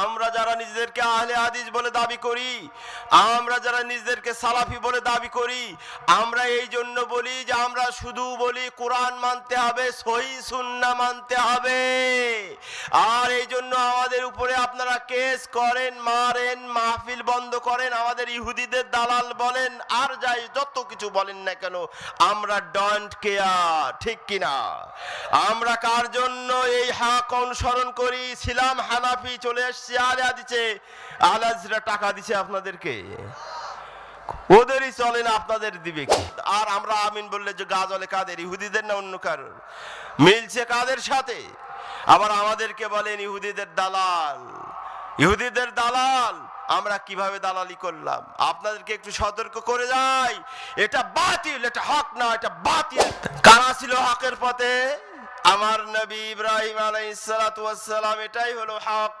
আমরা যারা নিজেদেরকে আহলে হাদিস বলে দাবি করি, আমরা যারা নিজেদেরকে সালাফি বলে দাবি করি, আমরা এই জন্য বলি যে আমরা শুধু বলি কোরআন মানতে হবে, সহি সুন্না মানতে হবে। আর এই জন্য আমাদের উপরে আপনারা কেস করেন, মারেন, মাহফিল বন্ধ করেন, আমাদের ইহুদিদের দালাল বলেন, আর যাই যত কিছু বলেন না কেন, আমরা ডন্ট কেয়ার ঠিক কিনা? আমরা কার জন্য এই হাক অনুসরণ করি? ছিলাম হানাফি, চলে এসছি আলে দিচ্ছে আলাজরা টাকা দিছে আপনাদেরকে। ওদেরই চলে না, আপনাদের দিবে কি? আর আমরা আমিন বললে যে গা জলে কাদের, ইহুদিদের না অন্য কারোর? মিলছে কাদের সাথে? আবার আমাদেরকে বলেন ইহুদিদের দালাল। ইহুদিদের দালাল, আমরা কীভাবে দালালি করলাম? আপনাদেরকে একটু সতর্ক করে যাই। এটা বাতিল, এটা হক না, এটা বাতিল। কারা ছিল হকের পথে? আমার নবী ইব্রাহিম আলাইসালাম এটাই হলো হক।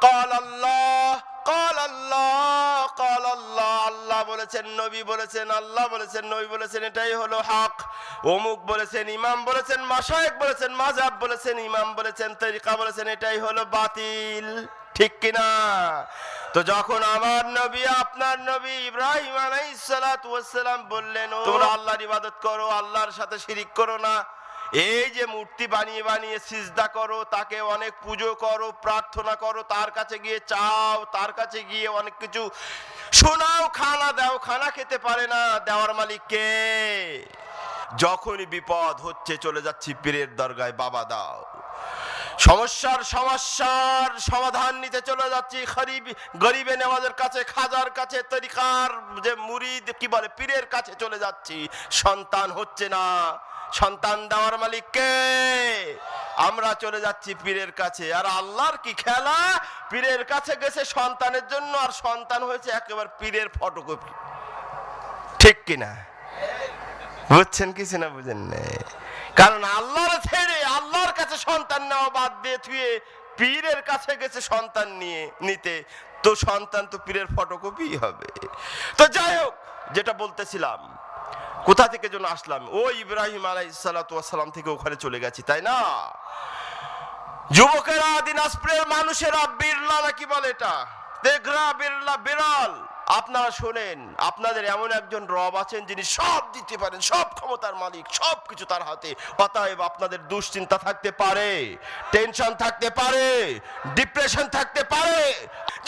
কল আল্লাহ কল আল্লাহ কল আল্লাহ আল্লাহ বলেছেন নবী বলেছেন আল্লাহ বলেছেন নবী বলেছেন এটাই হলো হক। অমুক বলেছেন ইমাম বলেছেন মাসায়েক বলেছেন মাজাব বলেছেন ইমাম বলেছেন তরিকা বলেছেন এটাই হলো বাতিল। ঠিক কিনা? তো যখন আমার নবী আপনার নবী ইব্রাহিম আলাইসালাম বললেন তোমরা আল্লাহর ইবাদত করো আল্লাহর সাথে শিরিক করো না। এই যে মূর্তি বানিয়ে বানিয়ে সিজদা করো, তাকে অনেক পুজো করো, প্রার্থনা করো, তার কাছে গিয়ে চাও, তার কাছে গিয়ে অনেক কিছু শোনাও, খানা দাও, খানা খেতে পারে না, দেওয়ার মালিক কে? যখনই বিপদ হচ্ছে চলে যাচ্ছি পীরের দরগায়, বাবা দাও। সমস্যার সমস্যার সমাধান নিতে চলে যাচ্ছি গরিব গরিবে নেওয়াজের কাছে, খাজার কাছে, তরিকার যে মুরিদ, কি বলে, পীরের কাছে চলে যাচ্ছি। সন্তান হচ্ছে না। সন্তান দেওয়ার মালিক কে? আমরা চলে যাচ্ছি পীরের কাছে। আর আল্লাহর কি খেলা? পীরের কাছে গেছে সন্তানের জন্য, আর সন্তান হয়েছে একেবারে পীরের ফটোকপি ঠিক কিনা? বুঝছেন কিছু না বুঝেন না? কারণ আল্লাহর ছেড়ে আল্লাহর কাছে সন্তান নেওয়া বাদ দিয়ে থুয়ে পীরের কাছে গেছে সন্তান নিয়ে, নিতে। তো সন্তান তো পীরের ফটোকপি হবে। তো যাই হোক, যেটা বলতেছিলাম কোথা থেকে যেন আসলাম? ও ইব্রাহিম আলাইসালাম থেকে ওখানে চলে গেছি, তাই না? যুবকেরা দিনাজপুরের মানুষেরা বিড়লা নাকি বলে এটা? তেঘরা বিড়লা, বিড়াল। আপনারা শোনেন, আপনাদের এমন একজন রব আছেন যিনি সব দিতে পারেন, সব ক্ষমতার মালিক, সব কিছু তার হাতে। অতএব আপনাদের দুশ্চিন্তা থাকতে পারে, টেনশন থাকতে পারে, ডিপ্রেশন থাকতে পারে।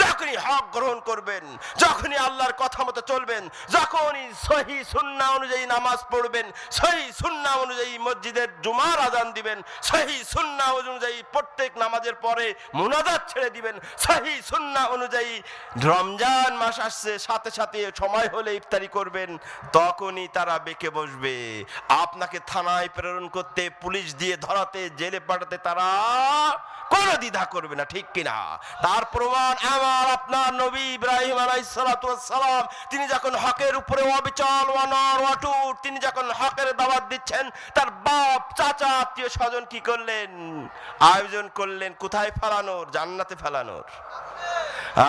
যখনই হক গ্রহণ করবেন, যখনই আল্লাহর কথা মতো চলবেন, যখনই সহি সুন্না অনুযায়ী নামাজ পড়বেন, সহি সুন্না অনুযায়ী মসজিদের জুমার আজান দিবেন, সহি সুন্না অনুযায়ী প্রত্যেক নামাজের পরে মুনাজাত ছেড়ে দিবেন, সহি সুন্না অনুযায়ী রমজান মাস আসছে। সাথে সাথে সময় হলে ইফতারি করবেন, তখনই তারা বেঁকে বসবে। আপনাকে থানায় প্রেরণ করতে, পুলিশ দিয়ে ধরাতে, জেলে পাঠাতে তারা কোনো দ্বিধা করবে না, ঠিক কিনা? তার প্রমাণ আমার আপনার নবী ইব্রাহিম আলাইসালাম তিনি যখন হকের উপরে অবিচল অনর অটুট, তিনি যখন হকের দাওয়াত দিচ্ছেন, তার বাপ, চাচা, আত্মীয় স্বজন কি করলেন? আয়োজন করলেন কোথায়? ফেলানোর, জান্নাতে ফেলানোর।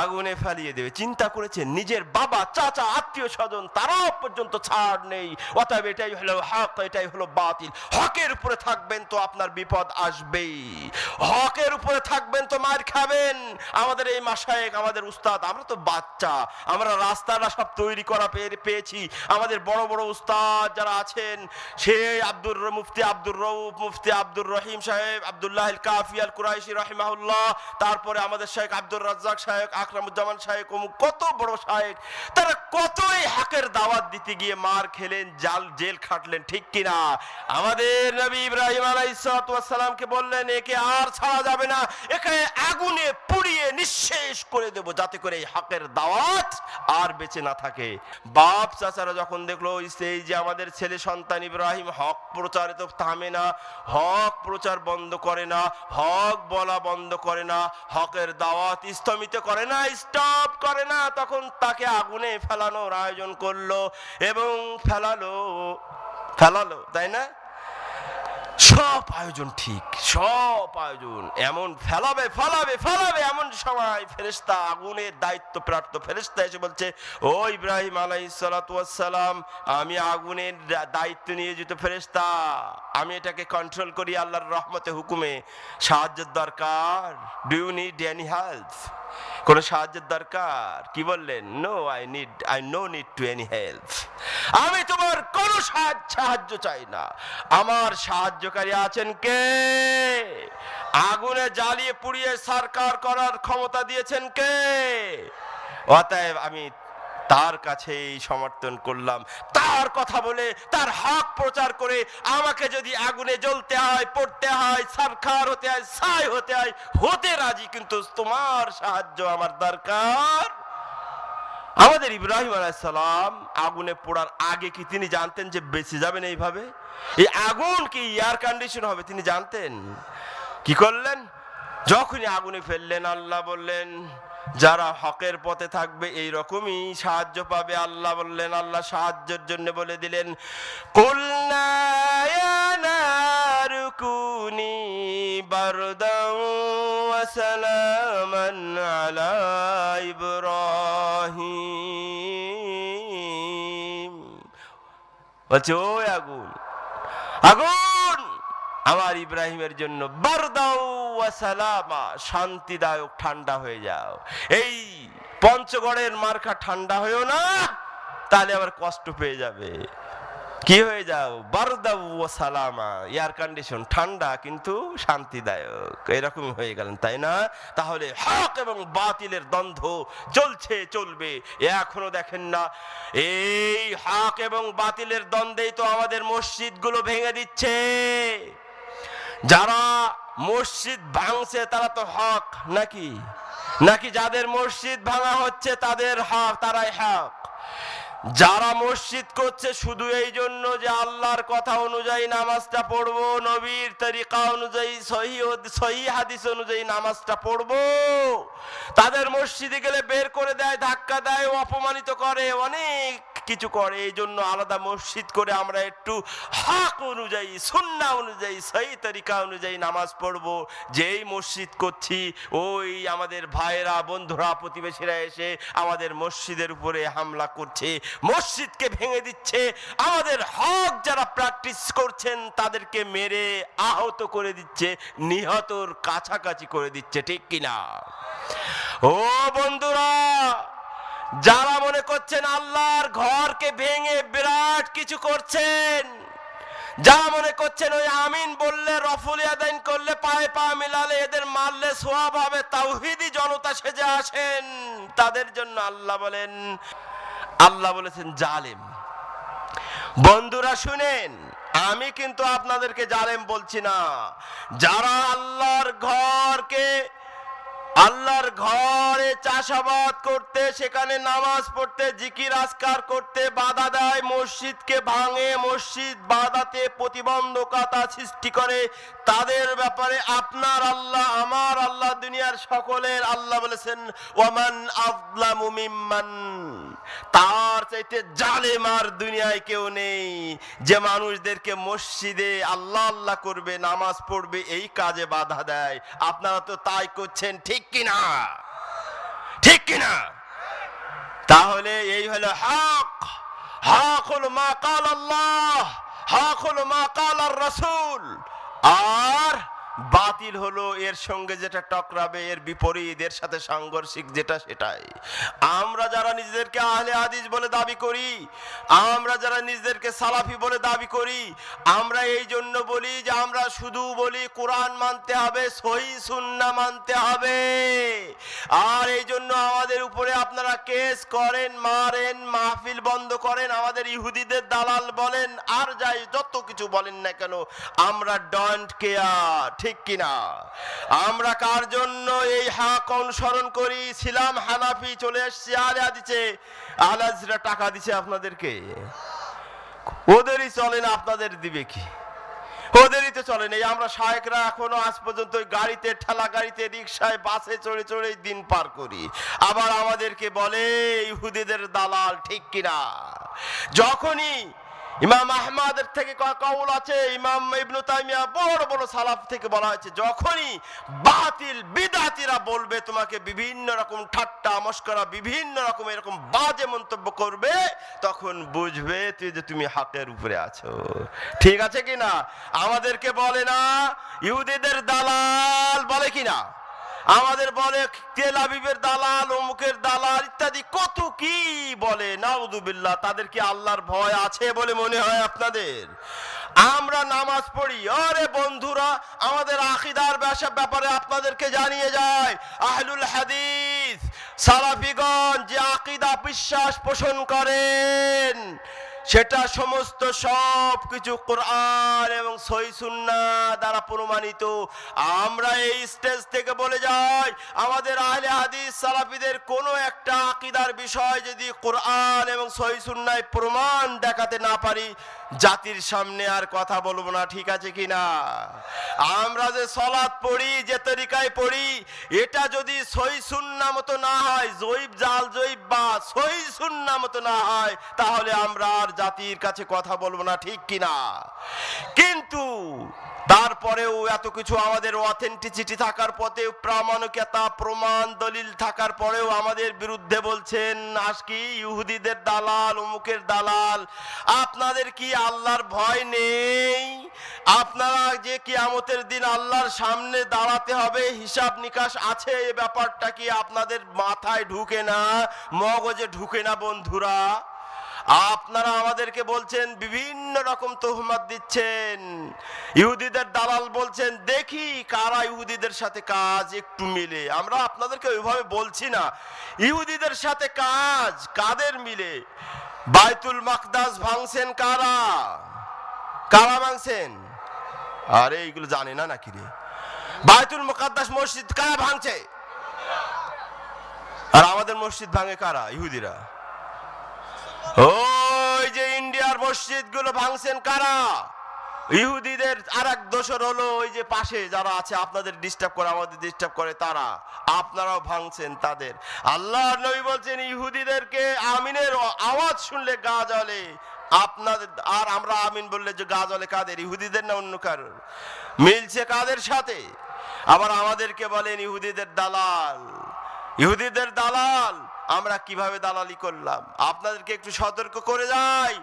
আগুনে ফেলিয়ে দেবে। চিন্তা করেছেন নিজের বাবা, চাচা, আত্মীয় স্বজন, তারাও পর্যন্ত ছাড় নেই। অতএব এটাই হলো হক, এটাই হলো বাতিল। হকের উপরে থাকবেন তো আপনার বিপদ আসবেই। হকের উপরে থাকবেন তো মার খাবেন। আমাদের এই মাসায়েক আমাদের উস্তাদ, আমরা তো বাচ্চা। আমরা রাস্তাটা সব তৈরি করা পেয়ে- পেয়েছি। আমাদের বড় বড় উস্তাদ যারা আছেন, সে আব্দুর মুফতি আব্দুর রউফ, মুফতি আব্দুর রহিম সাহেব, আব্দুল্লাহ কাফি আল কুরাইশি রহিমাহুল্লাহ, তারপরে আমাদের শেখ আব্দুর রাজ্জাক সাহেব, আকরামুজ্জামান সাহেব কত বড় তারা কতই হাকের দাওয়াত দিতে গিয়ে মার খেলেন, জাল, জেল খাটলেন, ঠিক কিনা? আমাদের নবী ইব্রাহিম আলাইসালামকে বললেন, একে আর ছাড়া যাবে না। একে আগুনে পুড়িয়ে নিঃশেষ করে দেব যাতে করে এই হকের দাওয়াত আর বেঁচে না থাকে। বাপ চাচারা যখন দেখল এই যে আমাদের ছেলে সন্তান ইব্রাহিম, হক প্রচারে তো থামে না। হক প্রচার বন্ধ করে না। হক বলা বন্ধ করে না। হকের দাওয়াত স্থমিত করে না স্টপ করে না। তখন তাকে আগুনে ফেলানোর আয়োজন করল এবং ফেলালো ফেলালো, তাই না? সব আয়োজন ঠিক, সব আয়োজন। এমন ফেলাবে ফেলাবে ফেলাবে এমন সময় ফেরেশতা আগুনের দায়িত্ব প্রাপ্ত ফেরেশতা এসে বলছে, ও ইব্রাহিম আলাইসালাম আমি আগুনের দায়িত্ব নিয়ে যেত ফেরেশতা, আমি এটাকে কন্ট্রোল করি আল্লাহর রহমতে হুকুমে। সাহায্যের দরকার। Do you need any help কোনো সাহায্যের দরকার? কি বললেন? No I need I no need to any help আমি তোমার কোনো সাহায্য চাই না। আমার সাহায্যকারী আছেন কে? আগুনে জ্বালিয়ে পুড়িয়ে সরকার করার ক্ষমতা দিয়েছেন কে? অতএব আমি তার কাছেই সমর্থন করলাম। তার কথা বলে, তার হক প্রচার করে আমাকে যদি আগুনে জ্বলতে হয়, পড়তে হয় সরকার হতে হয় সাই হতে হয়, হতে রাজি কিন্তু তোমার সাহায্য আমার দরকার। আমাদের ইব্রাহিম আলাইসালাম আগুনে পোড়ার আগে কি তিনি জানতেন যে বেঁচে যাবেন এইভাবে? এই আগুন কি এয়ার কন্ডিশন হবে তিনি জানতেন? কি করলেন? যখনই আগুনে ফেললেন, আল্লাহ বললেন যারা হকের পথে থাকবে এই রকমই সাহায্য পাবে। আল্লাহ বললেন, আল্লাহ সাহায্যের জন্য বলে দিলেন, কুলনা নারু কুনি বারদাও ওয়া সালামান আলা ইব্রাহিম। বলছে ওই আগুন আগুন আমার ইব্রাহিমের জন্য বারদাও সালামা, শান্তিদায়ক ঠান্ডা হয়ে যাও। এই পঞ্চগড়ের মার্কা ঠান্ডা হয়েও না, তাহলে আবার কষ্ট পেয়ে যাবে। কি হয়ে যাও? বারদাউ সালামা এয়ার কন্ডিশন ঠান্ডা কিন্তু শান্তিদায়ক। এরকম হয়ে গেলেন, তাই না? তাহলে হক এবং বাতিলের দ্বন্দ্ব চলছে, চলবে। এখনও দেখেন না। এই হক এবং বাতিলের দ্বন্দ্বেই তো আমাদের মসজিদগুলো ভেঙে দিচ্ছে। যারা মসজিদ ভাঙছে তারা তো হক নাকি? নাকি যাদের মসজিদ ভাঙা হচ্ছে তাদের হক, তারাই হক? যারা মসজিদ করছে, শুধু এই জন্য যে আল্লাহর কথা অনুযায়ী নামাজটা পড়ব, নবীর তরিকা অনুযায়ী, সহি সহি হাদিস অনুযায়ী নামাজটা পড়ব। তাদের মসজিদে গেলে বের করে দেয়, ধাক্কা দেয় অপমানিত করে, অনেক কিছু করে। এই জন্য আলাদা মসজিদ করে আমরা একটু হক অনুযায়ী সুন্না অনুযায়ী, সহি তরিকা অনুযায়ী নামাজ পড়ব। যেই মসজিদ করছি, ওই আমাদের ভাইয়েরা, বন্ধুরা, প্রতিবেশীরা এসে আমাদের মসজিদের উপরে হামলা করছে। মসজিদকে ভেঙে দিচ্ছে। আমাদের হক যারা প্র্যাকটিস করছেন, তাদেরকে মেরে আহত করে দিচ্ছে, নিহতর কাছাকাছি করে দিচ্ছে, ঠিক কিনা? ও বন্ধুরা, যারা মনে করছেন আল্লাহর ঘরকে ভেঙে বিরাট কিছু করছেন, যারা মনে করছেন ওই আমিন বললে, রফুল আদাইন করলে, পায়ে পা মিলালে, এদের মারলে সোয়াব হবে, তাওহিদি জনতা সেজে আসেন, তাদের জন্য আল্লাহ বলেন আল্লাহ বলেছেন, জালেম। বন্ধুরা, শুনেন, আমি কিন্তু আপনাদেরকে জালেম বলছি না। যারা আল্লাহর ঘরকে, আল্লাহর ঘরে চাষাবাদ করতে, সেখানে নামাজ পড়তে, জিকির আসকার করতে, বাধা দেয়, মসজিদকে ভাঙে, মসজিদ বাধাতে প্রতিবন্ধকতা সৃষ্টি করে, তাদের ব্যাপারে আপনার আল্লাহ, আমার আল্লাহ, দুনিয়ার সকলের আল্লাহ বলেছেন, ওয়ামান আজলামু মিম্মান। তার চাইতে জালেম আর দুনিয়ায় কেউ নেই। যে মানুষদেরকে মসজিদে আল্লাহ আল্লাহ করবে, নামাজ পড়বে, এই কাজে বাধা দেয়। আপনারা তো তাই করছেন, ঠিক কিনা? ঠিক কিনা? তাহলে এই হলো হক। হক হলো মা কাল আল্লাহ হক হলো মা কাল আর রসুল। আর বাতিল হলো, এর সঙ্গে যেটা টকরাবে, এর বিপরীত, এর সাথে সাংঘর্ষিক যেটা সেটাই। আমরা যারা নিজেদেরকে আহলে হাদিস বলে দাবি করি, আমরা যারা নিজেদেরকে সালাফি বলে দাবি করি, আমরা এই জন্য বলি যে আমরা শুধু বলি কোরআন মানতে হবে, সহি সুন্না মানতে হবে। আর এই জন্য আমাদের উপরে আপনারা কেস করেন, মারেন, মাহফিল বন্ধ করেন, আমাদের ইহুদিদের দালাল বলেন, আর যাই যত কিছু বলেন না কেন, আমরা ডন্ট কেয়ার ঠিক কিনা? আমরা কার জন্য এই হাক অনুসরণ করি ছিলাম হানাফি চলে এসছি, আলে দিচ্ছে আলাজরা টাকা দিছে আপনাদেরকে। ওদেরই চলে না, আপনাদের দিবে কি? ওদেরই তো চলে নেই। আমরা শায়েকরা এখনও আজ পর্যন্ত গাড়িতে, ঠেলা গাড়িতে রিক্সায় বাসে চড়ে চড়ে দিন পার করি। আবার আমাদেরকে বলে, ইহুদিদের দালাল ঠিক কিনা? যখনই ইমাম আহমাদের থেকে ক- কওল আছে, ইমাম ইবনু তাইমিয়া বড় বড় সালাফ থেকে বলা হয়েছে, যখনই বাতিল বিদাতিরা বলবে তোমাকে বিভিন্ন রকম ঠাট্টা, মস্করা, বিভিন্ন রকম এরকম বাজে মন্তব্য করবে, তখন বুঝবে তুই যে তুমি হাতের উপরে আছো। ঠিক আছে কি না আমাদেরকে বলে না, ইহুদিদের দালাল বলে কি না আমাদের বলে, তেল আবিবের দালাল, অমুকের দালাল ইত্যাদি কত কি বলে? নাউদুবিল্লাহ তাদের কি আল্লাহর ভয় আছে বলে মনে হয় আপনাদের? আমরা নামাজ পড়ি। আরে বন্ধুরা, আমাদের আকিদার ব্যাসা ব্যাপারে আপনাদেরকে জানিয়ে যায় আহলুল হাদিস, সালাফিগণ যে আকিদা, বিশ্বাস পোষণ করেন। সেটা সমস্ত সব কিছু কোরআন এবং সই সুন্না দ্বারা প্রমাণিত। আমরা এই স্টেজ থেকে বলে যাই, আমাদের আহলে হাদিস সালাফিদের কোনো একটা আকিদার বিষয় যদি কোরআন এবং সই সুন্নায় প্রমাণ দেখাতে না পারি জাতির সামনে আর কথা বলব না, ঠিক আছে কি না? আমরা যে সলাৎ পড়ি, যে তরিকায় পড়ি, এটা যদি সই সুন্না মতো না হয়, জৈব জাল, জৈব বা সই সুন্না মতো না হয়, তাহলে আমরা আর জাতির কাছে কথা বলব না, ঠিক কি না? কিন্তু তারপরেও এত কিছু আমাদের অথেন্টিসিটি থাকার পথে প্রামাণিকতা, প্রমাণ, দলিল থাকার পরেও আমাদের বিরুদ্ধে বলছেন আজকি ইহুদিদের দালাল, অমুকের দালাল, আপনাদের কি আল্লাহর ভয় নেই। আপনারা যে কিয়ামতের দিন আল্লাহর সামনে দাঁড়াতে হবে, হিসাব নিকাশ আছে, এ ব্যাপারটা কি আপনাদের মাথায় ঢুকে না? মগজে ঢুকে না বন্ধুরা? আপনারা আমাদেরকে বলছেন, বিভিন্ন রকম তোহমাত দিচ্ছেন। ইহুদিদের দালাল বলছেন, দেখি কারা ইহুদিদের সাথে কাজ একটু মিলে। আমরা আপনাদেরকে ওইভাবে বলছি না। ইহুদিদের সাথে কাজ কাদের মিলে? বাইতুল মাকদাস ভাঙছেন কারা? কারা ভাঙছেন? আরে, এইগুলো জানে না নাকি রে? বাইতুল মুকাদ্দাস মসজিদ কারা ভাঙছে? আর আমাদের মসজিদ ভাঙে কারা? ইহুদিরা? ওই যে ইন্ডিয়ার মসজিদগুলো ভাঙছেন কারা? ইহুদিদের আর এক দোষর হলো ওই যে পাশে যারা আছে, আপনাদের ডিস্টার্ব করে, আমাদের ডিস্টার্ব করে তারা। আপনারাও ভাঙছেন তাদের। আল্লাহ নবী বলছেন, ইহুদিদেরকে আমিনের আওয়াজ শুনলে গা জ্বলে। আপনাদের, আর আমরা আমিন বললে যে গা জ্বলে কাদের? ইহুদিদের না অন্য কারোর? মিলছে কাদের সাথে? আবার আমাদেরকে বলেন, ইহুদিদের দালাল। ইহুদিদের দালাল আমরা কীভাবে দালালি করলাম? আপনাদেরকে একটু সতর্ক করে যাই।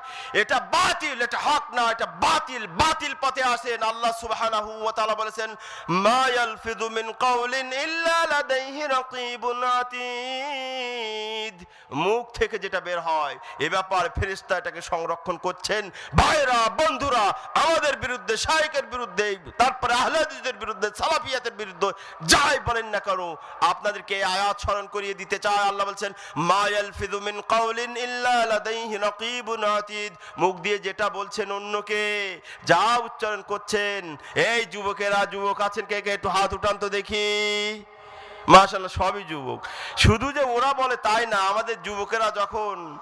এটা বাতিল, এটা হক না, এটা বাতিল বাতিল পথে আসেন। আল্লাহ তাআলা বলেছেন, মা ইয়ালফিযু মিন মুখ থেকে যেটা বের হয়, এ ব্যাপার ফেরেশতা এটাকে সংরক্ষণ করছেন। ভাইরা বন্ধুরা, আমাদের বিরুদ্ধে, শায়েকের বিরুদ্ধে, তারপরে আহলে বিরুদ্ধে সালাফিয়াতের বিরুদ্ধে যাই বলেন না কেন, আপনাদেরকে আয়াত স্মরণ করিয়ে দিতে চায় আল্লাহ বলছেন মুখ দিয়ে যেটা বলছেন অন্যকে, যা উচ্চারণ করছেন। এই যুবকেরা, যুবক আছেন কে কে? একটু হাত উঠান তো দেখি। মাশাল্লাহ সবই যুবক। শুধু যে ওরা বলে তাই না, আমাদের যুবকেরা যখন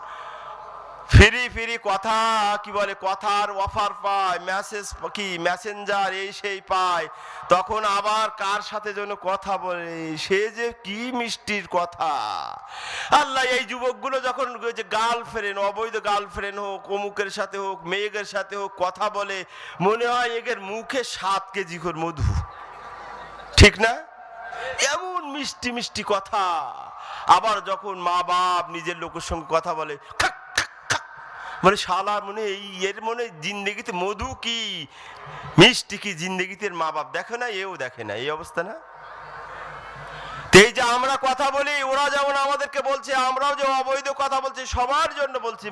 ফিরি ফিরি কথা, কি বলে, কথার অফার পায় মেসেজ কি মেসেঞ্জার এই সেই পায়। তখন আবার কার সাথে যেন কথা বলে, সে যে কি মিষ্টির কথা। আল্লাহ, এই যুবকগুলো যখন যে গার্লফ্রেন্ড অবৈধ গার্লফ্রেন্ড হোক, অমুকের সাথে হোক, মেয়েদের সাথে হোক, কথা বলে, মনে হয় এদের মুখে সাত কেজি করে মধু। ঠিক না? এমন মিষ্টি মিষ্টি কথা। আবার যখন মা বাপ নিজের লোকের সঙ্গে কথা বলে। মানে শালা মনে এই এর মনে জিন্দগিতে মধু কি? মিষ্টি কি জিন্দগিতে মা বাপ? দেখে না, এও দেখে না। এই অবস্থা না? এই যে আমরা কথা বলি, ওরা যেমন আমাদেরকে বলছে, আমরাও যে অবৈধ কথা বলছি, সবার জন্য বলছি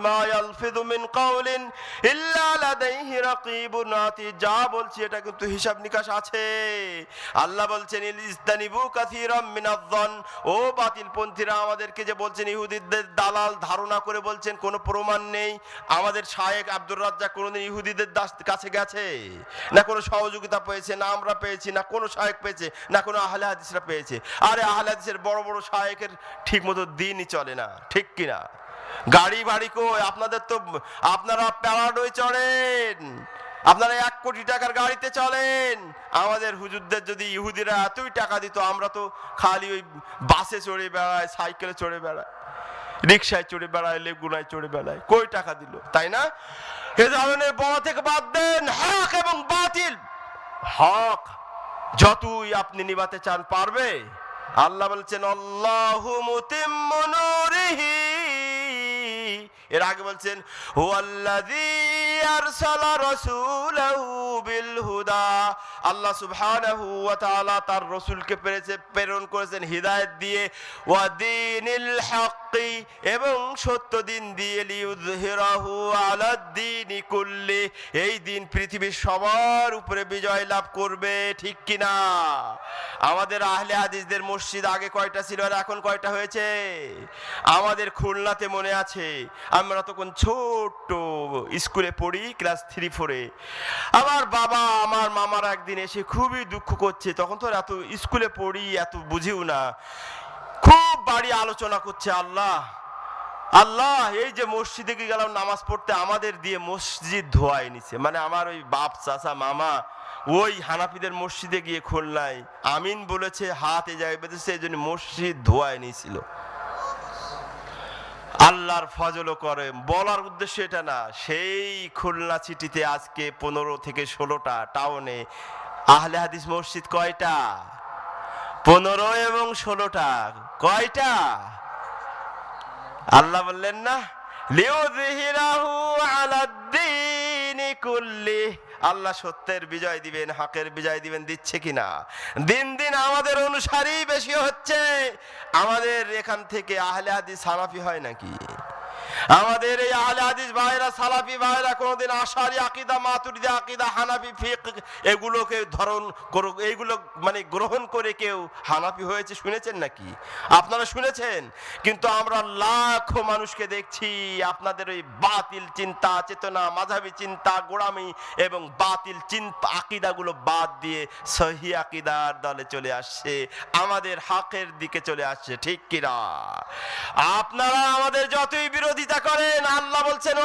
আতীদ যা বলছি, এটা কিন্তু হিসাব নিকাশ আছে। আল্লাহ বলছেন ও বাতিলপন্থীরা, আমাদেরকে যে বলছেন, ইহুদিদের দালাল ধারণা করে বলছেন, কোনো প্রমাণ নেই। আমাদের শায়েক আব্দুর রাজ্জাক কোনোদিন ইহুদিদের দাস- কাছে গেছে? না কোনো সহযোগিতা পেয়েছে, না আমরা পেয়েছি, না কোনো শায়েক পেয়েছে, না কোনো আহলে হাদিসরা পেয়েছে। আরে আহলে হাদিসের বড় বড় শায়েকের ঠিক মতো দিনই চলে না, ঠিক কিনা? গাড়ি বাড়ি কই? আপনাদের তো, আপনারা প্যারাডোয় চড়েন, আপনারা এক কোটি টাকার গাড়িতে চলেন। আমাদের হুজুরদের যদি ইহুদিরা এতই টাকা দিত, আমরা তো খালি ওই বাসে চড়ে বেড়াই সাইকেলে চড়ে বেড়াই রিক্সায় চড়ে বেড়ায়, লেগুনায় চড়ে বেড়ায়। কই টাকা দিল, তাই না? এ ধরনের বলা থেকে বাদ দেন, হক এবং বাতিল। হক, যতই আপনি নিবাতে চান পারবে। আল্লাহ বলছেন অল্লাহ মুতিম নূরিহি। এর আগে বলছেন আল্লাহ প্রেরণ করেছেন দিয়ে এবং সত্য দিন দিয়ে এই দিন পৃথিবীর সবার উপরে বিজয় লাভ করবে, ঠিক কিনা? আমাদের আহলে হাদিসদের মসজিদ আগে কয়টা ছিল আর এখন কয়টা হয়েছে? আমাদের খুলনাতে মনে আছে আমরা তখন ছোট্ট স্কুলে পড়ি ক্লাস থ্রি ফোরে আমার বাবা, আমার মামার একদিন এসে খুবই দুঃখ করছে। তখন তো এত স্কুলে পড়ি, এত বুঝিও না। খুব বাড়ি আলোচনা করছে, আল্লাহ আল্লাহ, এই যে মসজিদে গিয়ে গেলাম নামাজ পড়তে, আমাদের দিয়ে মসজিদ ধোয়াই নিছে। মানে আমার ওই বাপ, চাচা, মামা, ওই হানাফিদের মসজিদে গিয়ে খুলনায় আমিন বলেছে, হাত জায়গায় বেঁধেছে এই জন্য মসজিদ ধোয়াই নিয়েছিল। আল্লাহর ফজলও করে। বলার উদ্দেশ্য এটা না। সেই খুলনা সিটিতে আজকে পনেরো থেকে ষোলোটা টাউনে আহলে হাদিস মসজিদ কয়টা? পনেরো এবং ষোলোটা। কয়টা? আল্লাহ বললেন না, লিউযহিরাহু আলাদ্দীনি কুল্লি আল্লাহ সত্যের বিজয় দিবেন, হাকের বিজয় দিবেন, দিচ্ছে কিনা? দিন দিন আমাদের অনুসারী বেশি হচ্ছে। আমাদের এখান থেকে আহলে হাদিস সারাফি হয় নাকি? আমাদের এই আহলে আদিস ভাইরা সালাফি ভাইরা কোনোদিন আশারি আকিদা মাতুরিদি আকিদা, হানাফি ফিক এগুলোকে ধরন এইগুলো মানে গ্রহণ করে কেউ হানাফি হয়েছে, শুনেছেন নাকি? আপনারা শুনেছেন? কিন্তু আমরা লাখো মানুষকে দেখছি, আপনাদের ওই বাতিল চিন্তা, চেতনা, মাঝাবি চিন্তা, গোড়ামি এবং বাতিল চিন্তা, আকিদাগুলো বাদ দিয়ে সহি আকিদার দলে চলে আসছে, আমাদের হাকের দিকে চলে আসছে, ঠিক কিনা? আপনারা আমাদের যতই বিরোধিতা করেন, আল্লাহ বলছেন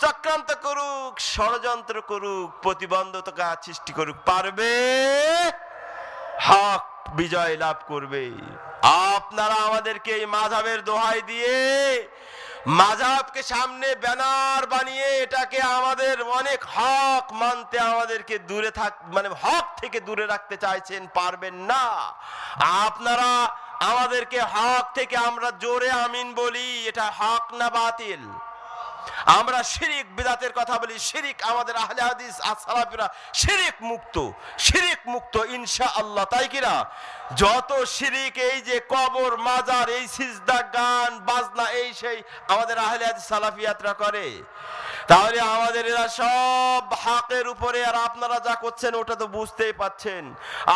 চক্রান্ত করুক, ষড়যন্ত্র করুক সৃষ্টি করুক, পারবে? হক বিজয় লাভ করবে। আপনারা আমাদেরকে এই মাঝাবের দোহাই দিয়ে মাঝাবকে সামনে ব্যানার বানিয়ে এটাকে আমাদের অনেক হক মানতে আমাদেরকে দূরে থাক মানে হক থেকে দূরে রাখতে চাইছেন, পারবেন না। আপনারা আমাদেরকে হক থেকে আমরা জোরে আমিন বলি, এটা হক না বাতিল। আমরা শিরিক, বিদাতের কথা বলি, শিরিক আমাদের আহলে হাদিস আসালাফিরা শিরিক মুক্ত শিরিক মুক্ত ইনশা আল্লাহ তাই কিনা? যত শিরিক, এই যে কবর, মাজার, এই সিজদা, গান, বাজনা, এই সেই আমাদের আহলে হাদিস সালাফিয়াতরা করে। তাহলে আমাদের এরা সব হাকের উপরে, আর আপনারা যা করছেন ওটা তো বুঝতেই পাচ্ছেন।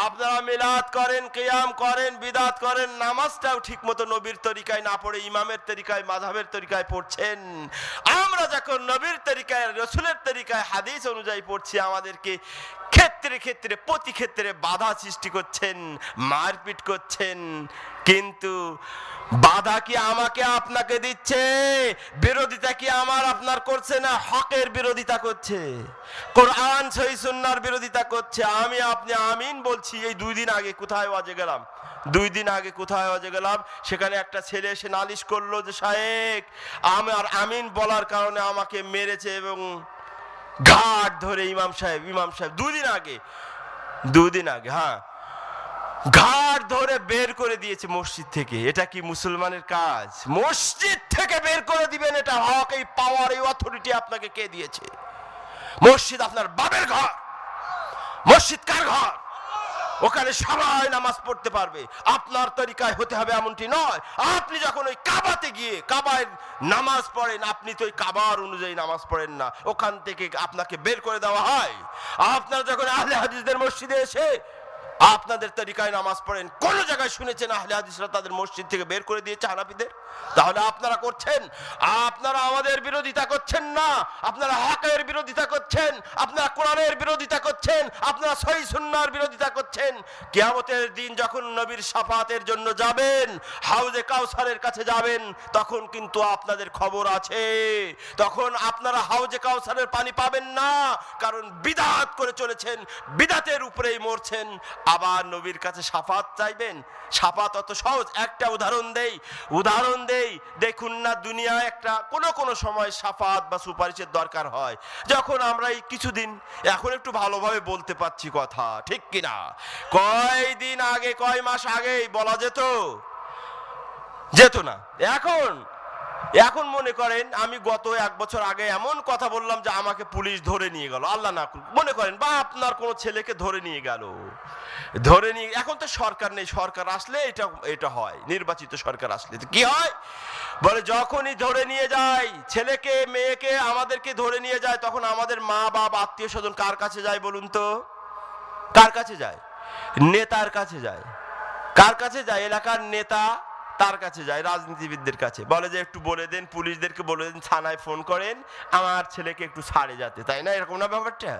আপনারা মিলাদ করেন, কিয়াম করেন, বিদাত করেন, নামাজটাও ঠিক মতো নবীর তরিকায় না পড়ে, ইমামের তরিকায় মাধাবের তরিকায় পড়ছেন। আমরা যখন নবীর তরিকায়, রসুলের তরিকায়, হাদিস অনুযায়ী পড়ছি, আমাদেরকে ক্ষেত্রে ক্ষেত্রে, প্রতি ক্ষেত্রে বাধা সৃষ্টি করছেন, মারপিট করছেন। কিন্তু বাধা কি আমাকে আপনাকে দিচ্ছে? বিরোধিতা কি আমার আপনার করছে না? হকের বিরোধিতা করছে। কোরআন সহি সুন্নার বিরোধিতা করছে। আমি আপনি আমিন বলছি, এই দুই দিন আগে কোথায় ওয়াজে গেলাম? দুই দিন আগে কোথায় ওয়াজে গেলাম? সেখানে একটা ছেলে এসে নালিশ করল যে শায়েক আমার আমিন বলার কারণে আমাকে মেরেছে এবং ঘাট ধরে ইমাম সাহেব ইমাম সাহেব। দুদিন আগে। দুদিন আগে হ্যাঁ। ঘাট ধরে বের করে দিয়েছে মসজিদ থেকে। এটা কি মুসলমানের কাজ? মসজিদ থেকে বের করে দিবেন এটা হক, এই পাওয়ার এই অথরিটি আপনাকে কে দিয়েছে? মসজিদ আপনার বাবের ঘর। মসজিদ কার ঘর? ওখানে সবাই নামাজ পড়তে পারবে। আপনার তরিকায় হতে হবে এমনটি নয়। আপনি যখন ওই কাবাতে গিয়ে কাবায় নামাজ পড়েন, আপনি তো ওই কাবার অনুযায়ী নামাজ পড়েন না। ওখান থেকে আপনাকে বের করে দেওয়া হয়। আপনার যখন আহলে হাদিসদের মসজিদে এসে আপনাদের তরিকায় নামাজ পড়েন। কোন জায়গায় শুনেছেন আহলে হাদিসরা তাদের মসজিদ থেকে বের করে দিয়েছে হানাফিদের? তাহলে আপনারা করছেন? আপনারা আমাদের বিরোধিতা করছেন না। আপনারা হকের বিরোধিতা করছেন। আপনারা কোরআনের বিরোধিতা করছেন। আপনারা সহি সুন্নার বিরোধিতা করছেন। কিয়ামতের দিন যখন নবীর সাফাতের জন্য যাবেন, হাউজে কাউসারের কাছে যাবেন, তখন কিন্তু আপনাদের খবর আছে। তখন আপনারা হাউজে কাউসারের পানি পাবেন না। কারণ বিদাত করে চলেছেন, বিদাতের উপরেই মরছেন। আবার নবীর কাছে সাফাত চাইবেন? সাফাত অত সহজ। একটা উদাহরণ দেই। উদাহরণ দেই দেখুন না দুনিয়া একটা কোনো কোনো সময় সাফাত বা সুপারিশের দরকার হয়। যখন আমরা এই কিছুদিন এখন একটু ভালোভাবে বলতে পারছি কথা, ঠিক কিনা? কয় দিন আগে, কয় মাস আগেই বলা যেত? যেত না। এখন এখন মনে করেন আমি গত এক বছর আগে এমন কথা বললাম যে আমাকে পুলিশ ধরে নিয়ে গেল। আল্লাহ না মনে করেন বা আপনার কোনো ছেলেকে ধরে নিয়ে গেল। ধরে নিয়ে এখন তো সরকার নেই। সরকার আসলে এটা এটা হয়। নির্বাচিত সরকার আসলে কি হয়? বলে যখনই ধরে নিয়ে যায় ছেলেকে, মেয়েকে আমাদেরকে ধরে নিয়ে যায়, তখন আমাদের মা, বাপ, আত্মীয় স্বজন কার কাছে যায় বলুন তো? কার কাছে যায়? নেতার কাছে যায়। কার কাছে যায়? এলাকার নেতা তার কাছে যায়, রাজনীতিবিদদের কাছে। বলে যে, একটু বলে দেন, পুলিশদেরকে বলে দেন, থানায় ফোন করেন, আমার ছেলেকে একটু ছাড়ে যাতে। তাই না? এরকম না ব্যাপারটা?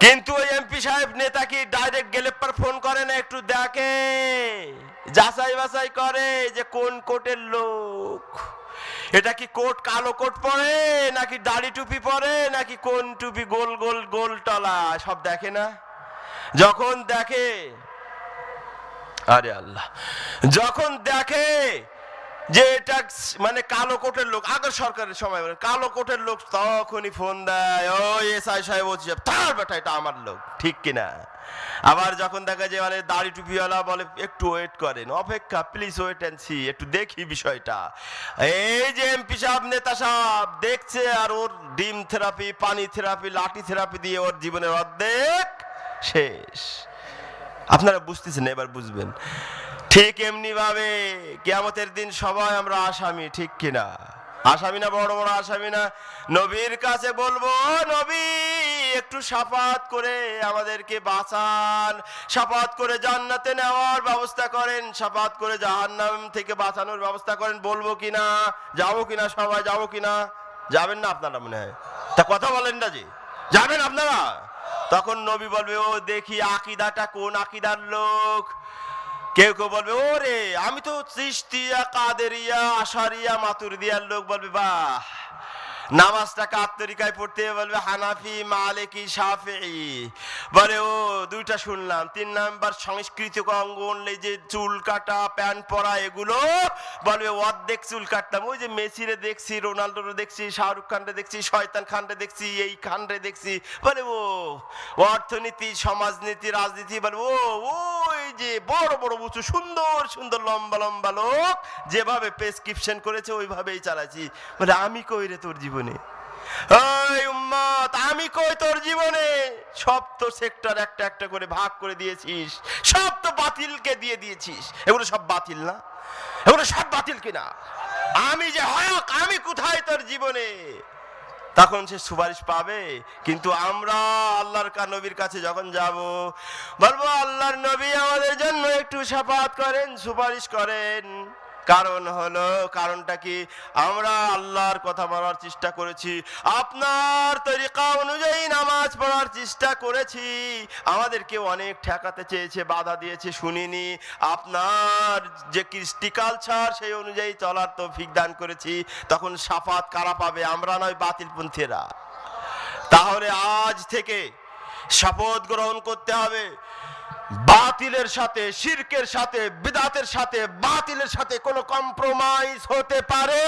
কিন্তু ওই এমপি সাহেব নেতা কি ডাইরেক্ট গেলে পর ফোন করে না, একটু দেখে। যাচাই বাছাই করে যে, কোন কোটের লোক? এটা কি কোট কালো কোট পরে, নাকি দাড়ি টুপি পরে, নাকি কোন টুপি গোল গোল গোল টলা সব দেখে না? যখন দেখে আরে আল্লাহ। যখন দেখে যে এটা মানে কালো কোটের লোক, আগের সরকারের সময় কালো কোটের লোক তখনই ফোন দেয় ও এসআই সাহেব বলছে তার বেটা, এটা আমার লোক। ঠিক কিনা? আবার যখন দেখা যায় মানে দাড়ি টুপিওয়ালা বলে, একটু ওয়েট করেন, অপেক্ষা প্লিজ ওয়েট অ্যান্ড সি একটু দেখি বিষয়টা। এই যে এমপি সাহেব, নেতা সাহেব, দেখছে আর ওর ডিম থেরাপি, পানি থেরাপি, লাঠি থেরাপি দিয়ে ওর জীবনের অর্ধেক শেষ। আপনারা বুঝতেছেন, এবার বুঝবেন। ঠিক এমনি ভাবে কেয়ামতের দিন সবাই আমরা আসামি, ঠিক কিনা? আসামি না, বড় বড় আসামি না? নবীর কাছে বলব, নবী, একটু সাফাত করে আমাদেরকে বাঁচান। সাফাত করে জান্নাতে নেওয়ার ব্যবস্থা করেন। সাফাত করে জাহান্নাম থেকে বাঁচানোর ব্যবস্থা করেন। বলব কিনা, যাব কিনা সবাই, যাব কিনা? যাবেন না আপনারা মনে হয়? তা কথা বলেন না যে। যাবেন আপনারা? তখন নবী বলবে, ও, দেখি আকিদাটা কোন আকিদার লোক? কেউ কেউ বলবে ও রে আমি তো চিস্তিয়া কাদেরিয়া, আশারিয়া, মাতুরিদিয়ার লোক। বলবে, বাহ নামাজটা পড়তে বলবে হানাফি, মালিকি সাফি বলে, ও, দুইটা শুনলাম। তিন নাম্বার সাংস্কৃতিক যে চুল কাটা, প্যান্ট পরা, এগুলো, বলবে, অর্ধেক চুল কাটতাম। ওই যে মেসিরে দেখছি রোনাল্ডোরে দেখছি, শাহরুখ খানরে দেখছি, শয়তান খানরে দেখছি, এই খানরে দেখছি। বলে, ও, অর্থনীতি, সমাজনীতি, রাজনীতি, বলে, ও যে বড় বড়, উঁচু, সুন্দর সুন্দর লম্বা লম্বা লোক যেভাবে প্রেসক্রিপশন করেছে, ওইভাবেই চালাচ্ছি। বলে, আমি কই রে তোর জীবনে? আমি কই তোর জীবনে? সব তো সেক্টর একটা একটা করে ভাগ করে দিয়েছিস। সব তো বাতিলকে দিয়ে দিয়েছিস। এগুলো সব বাতিল না? এগুলো সব বাতিল কিনা? আমি যে হক, আমি কোথায় তোর জীবনে? তখন সে সুপারিশ পাবে। কিন্তু আমরা আল্লাহর কা, নবীর কাছে যখন যাব, বলব আল্লাহর নবী আমাদের জন্য একটু সাফাত করেন, সুপারিশ করেন। কারণ হলো, কারণটা কি? আমরা আল্লাহর কথা বলার চেষ্টা করেছি। আপনার তরিকা অনুযায়ী নামাজ পড়ার চেষ্টা করেছি। আমাদেরকে অনেক ঠেকাতে চেয়েছে, বাধা দিয়েছে, শুনিনি। আপনার যে কৃষ্টি কালচার সেই অনুযায়ী চলার তো দান করেছি। তখন সাফাত কারা পাবে? আমরা নয়, বাতিলপন্থীরা। তাহলে আজ থেকে শপথ গ্রহণ করতে হবে। বাতিলের সাথে শিরকের সাথে বিদাতের সাথে বাতিলের সাথে কোনো কম্প্রোমাইজ হতে পারে?